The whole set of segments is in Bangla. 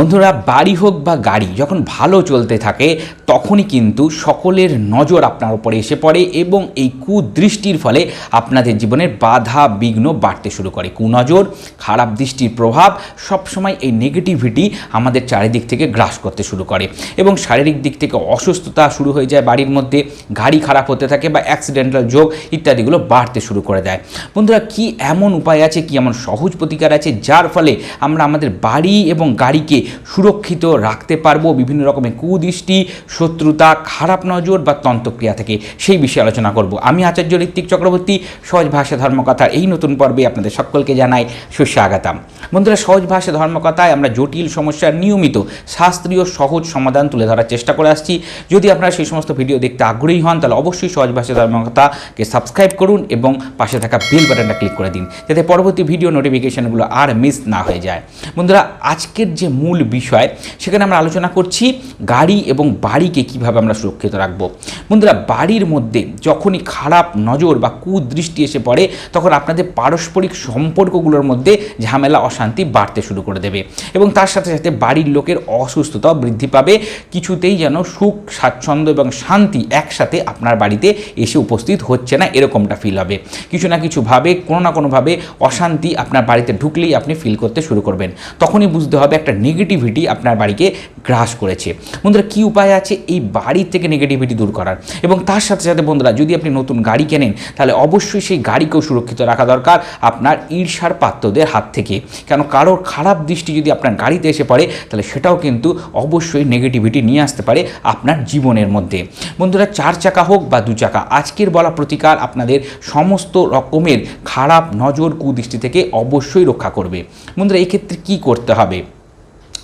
বন্ধুরা, বাড়ি হোক বা গাড়ি, যখন ভালো চলতে থাকে, তখনই কিন্তু সকলের নজর আপনার উপরে এসে পড়ে এবং এই কুদৃষ্টির ফলে আপনাদের জীবনের বাধা, বিঘ্ন বাড়তে শুরু করে। কুনজর, খারাপ দৃষ্টির প্রভাব সবসময় এই নেগেটিভিটি আমাদের চারিদিক থেকে গ্রাস করতে শুরু করে এবং শারীরিক দিক থেকে অসুস্থতা শুরু হয়ে যায় বাড়ির মধ্যে, গাড়ি খারাপ হতে থাকে বা অ্যাক্সিডেন্টাল যোগ ইত্যাদিগুলো বাড়তে শুরু করে দেয়। বন্ধুরা, কি এমন উপায় আছে, কি এমন সহজ প্রতিকার আছে, যার ফলে আমরা আমাদের বাড়ি এবং গাড়িকে সুরক্ষিত রাখতে পারব, বিভিন্ন রকমের কুদৃষ্টি, শত্রুতা, খারাপ নজর বা তন্ত্রক্রিয়া থেকে। সেই বিষয়ে আলোচনা করব। আমি আচার্য ঋত্বিক চক্রবর্তী, সহজ ভাষা ধর্মকথার এই নতুন পর্বে আপনাদের সকলকে জানাই সুস্বাগতম। বন্ধুরা, সহজ ভাষা ধর্মকথায় আমরা জটিল সমস্যার নিয়মিত শাস্ত্রীয় সহজ সমাধান তুলে ধরার চেষ্টা করে আসছি। যদি আপনারা সেই সমস্ত ভিডিও দেখতে আগ্রহী হন, তাহলে অবশ্যই সহজ ভাষা ধর্মকথাকে সাবস্ক্রাইব করুন এবং পাশে থাকা বেল বাটনটা ক্লিক করে দিন, যাতে পরবর্তী ভিডিও নোটিফিকেশনগুলো আর মিস না হয়ে যায়। বন্ধুরা, আজকের যে মূল বিষয়, সেখানে আমরা আলোচনা করছি গাড়ি এবং বাড়িকে কীভাবে আমরা সুরক্ষিত রাখব। বন্ধুরা, বাড়ির মধ্যে যখনই খারাপ নজর বা কুদৃষ্টি এসে পড়ে, তখন আপনাদের পারস্পরিক সম্পর্কগুলোর মধ্যে ঝামেলা, অশান্তি বাড়তে শুরু করে দেবে এবং তার সাথে সাথে বাড়ির লোকের অসুস্থতাও বৃদ্ধি পাবে। কিছুতেই যেন সুখ, স্বাচ্ছন্দ্য এবং শান্তি একসাথে আপনার বাড়িতে এসে উপস্থিত হচ্ছে না, এরকমটা ফিল হবে। কিছু না কিছুভাবে কোনো না কোনোভাবে অশান্তি আপনার বাড়িতে ঢুকলেই আপনি ফিল করতে শুরু করবেন। তখনই বুঝতে হবে একটা নেগেটিভিটি আপনার বাড়িকে গ্রাস করেছে। বন্ধুরা, কী উপায় আছে এই বাড়ির থেকে নেগেটিভিটি দূর করার? এবং তার সাথে সাথে বন্ধুরা, যদি আপনি নতুন গাড়ি কেনেন, তাহলে অবশ্যই সেই গাড়িকেও সুরক্ষিত রাখা দরকার আপনার ঈর্ষার পাত্রদের হাত থেকে। কেন? কারোর খারাপ দৃষ্টি যদি আপনার গাড়িতে এসে পড়ে, তাহলে সেটাও কিন্তু অবশ্যই নেগেটিভিটি নিয়ে আসতে পারে আপনার জীবনের মধ্যে। বন্ধুরা, চার চাকা হোক বা দু চাকা, আজকের বলা প্রতিকার আপনাদের সমস্ত রকমের খারাপ নজর, কুদৃষ্টি থেকে অবশ্যই রক্ষা করবে। বন্ধুরা, এক্ষেত্রে কী করতে হবে?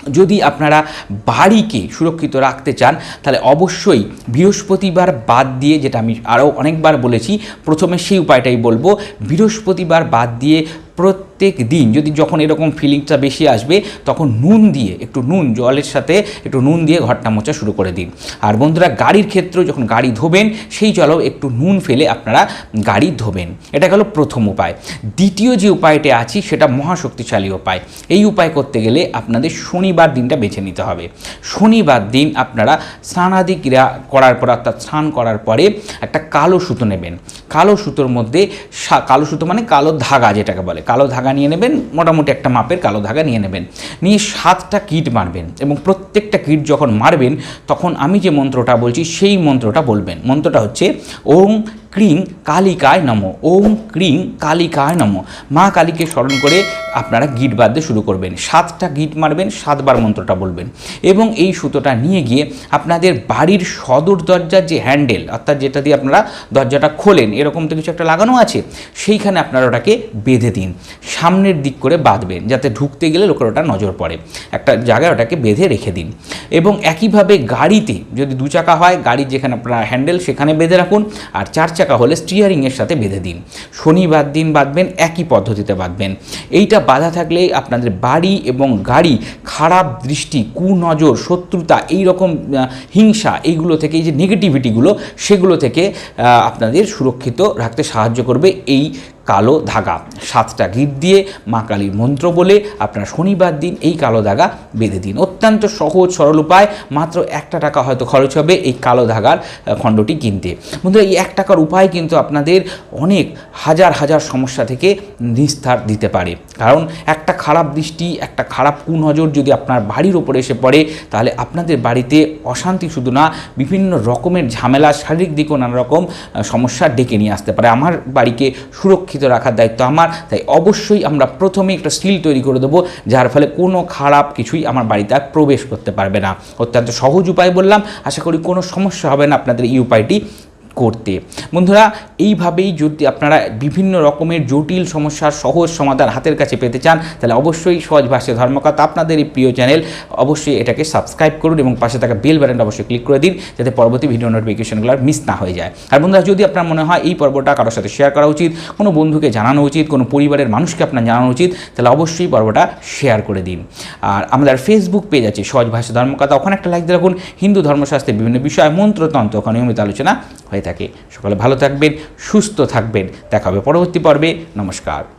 যদি আপনারা বাড়িকে সুরক্ষিত রাখতে চান, তাহলে অবশ্যই বৃহস্পতিবার বাদ দিয়ে, যেটা আমি আরও অনেকবার বলেছি, প্রথমে সেই উপায়টাই বলব, বৃহস্পতিবার বাদ দিয়ে প্রত্যেক দিন যদি যখন এরকম ফিলিংসটা বেশি আসবে, তখন নুন দিয়ে, একটু নুন, জলের সাথে একটু নুন দিয়ে ঘরটা মোচা শুরু করে দিন। আর বন্ধুরা, গাড়ির ক্ষেত্রেও যখন গাড়ি ধোবেন, সেই জলেও একটু নুন ফেলে আপনারা গাড়ি ধোবেন। এটা গেল প্রথম উপায়। দ্বিতীয় যে উপায়টা আছে, সেটা মহাশক্তিশালী উপায়। এই উপায় করতে গেলে আপনাদের শনিবার দিনটা বেছে নিতে হবে। শনিবার দিন আপনারা স্নানাদি ক্রিয়া করার পর, অর্থাৎ স্নান করার পরে একটা কালো সুতো নেবেন। কালো সুতোর মধ্যে কালো সুতো মানে কালো ধাগা যেটাকে বলে। কালো ধাগা নিয়ে নেবেন, মোটামুটি একটা মাপের কালো ধাগা নিয়ে নেবেন। নিয়ে সাতটা কিট মারবেন এবং প্রত্যেকটা কিট যখন মারবেন, তখন আমি যে মন্ত্রটা বলছি, সেই মন্ত্রটা বলবেন। মন্ত্রটা হচ্ছে ওম ক্রিং কালিকায় নম, ওম ক্রিং কালিকায় নম। মা কালীকে স্মরণ করে আপনারা গিট বাঁধতে শুরু করবেন, সাতটা গিট মারবেন, সাতবার মন্ত্রটা বলবেন এবং এই সুতোটা নিয়ে গিয়ে আপনাদের বাড়ির সদর দরজার যে হ্যান্ডেল, অর্থাৎ যেটা দিয়ে আপনারা দরজাটা খোলেন, এরকম তো কিছু একটা লাগানো আছে, সেইখানে আপনারা ওটাকে বেঁধে দিন, সামনের দিক করে বাঁধবেন, যাতে ঢুকতে গেলে লোকের ওটা নজর পড়ে। একটা জায়গায় ওটাকে বেঁধে রেখে দিন এবং একইভাবে গাড়িতে যদি দু চাকা হয়, গাড়ির যেখানে আপনার হ্যান্ডেল সেখানে বেঁধে রাখুন, আর চার চাকা হলে স্টিয়ারিংয়ের সাথে বেঁধে দিন। শনিবার দিন, বাঁধবেন, একই পদ্ধতিতে বাঁধবেন। এইটা বাধা থাকলে আপনাদের বাড়ি এবং গাড়ি খারাপ দৃষ্টি, কুনজর, শত্রুতা এই রকম হিংসা, এইগুলো থেকে এই যে নেগেটিভিটিগুলো সেগুলো থেকে আপনাদের সুরক্ষিত রাখতে সাহায্য করবে এই কালো ধাগা। সাতটা গিট দিয়ে মা কালীর মন্ত্র বলে আপনার শনিবার দিন এই কালো ধাগা বেঁধে দিন। অত্যন্ত সহজ, সরল উপায়। মাত্র একটা টাকা হয়তো খরচ হবে এই কালো ধাগার খণ্ডটি কিনতে। বন্ধুরা, এই এক টাকার উপায় কিন্তু আপনাদের অনেক হাজার হাজার সমস্যা থেকে নিস্তার দিতে পারে। কারণ একটা খারাপ দৃষ্টি, একটা খারাপ কুনজর যদি আপনার বাড়ির ওপরে এসে পড়ে, তাহলে আপনাদের বাড়িতে অশান্তি শুধু না, বিভিন্ন রকমের ঝামেলা, শারীরিক দিকেও নানা রকম সমস্যা ডেকে নিয়ে আসতে পারে। আমার বাড়িকে সুরক্ষিত রাখার দায়িত্ব আমার, তাই অবশ্যই আমরা প্রথমে একটা স্টিল তৈরি করে দেবো, যার ফলে কোনো খারাপ কিছুই আমার বাড়িতে আর প্রবেশ করতে পারবে না। অত্যন্ত সহজ উপায় বললাম, আশা করি কোনো সমস্যা হবে না আপনাদের এই উপায়টি। করতে। বন্ধুরা, এইভাবেই যদি আপনারা বিভিন্ন রকমের জটিল সমস্যার সহজ সমাধান হাতের কাছে পেতে চান, তাহলে অবশ্যই সহজ ভাষায় ধর্মকথা আপনাদের এই প্রিয় চ্যানেল অবশ্যই এটাকে সাবস্ক্রাইব করুন এবং পাশে থাকা বেল বাটনটা অবশ্যই ক্লিক করে দিন, যাতে পরবর্তী ভিডিও নোটিফিকেশনগুলো আর মিস না হয়ে যায়। আর বন্ধুরা, যদি আপনার মনে হয় এই পর্বটা কারোর সাথে শেয়ার করা উচিত, কোনো বন্ধুকে জানানো উচিত, কোনো পরিবারের মানুষকে আপনার জানানো উচিত, তাহলে অবশ্যই পর্বটা শেয়ার করে দিন। আর আমাদের ফেসবুক পেজ আছে, সহজ ভাষা ধর্মকথা, ওখানে একটা লাইক দিয়ে রাখুন। হিন্দু ধর্মশাস্ত্রের বিভিন্ন বিষয়, মন্ত্রতন্ত্র, ওখানে নিয়মিত আলোচনা হয়ে থাকে। সকলে ভালো থাকবেন সুস্থ থাকবেন। দেখা হবে পরবর্তী পর্বে। নমস্কার।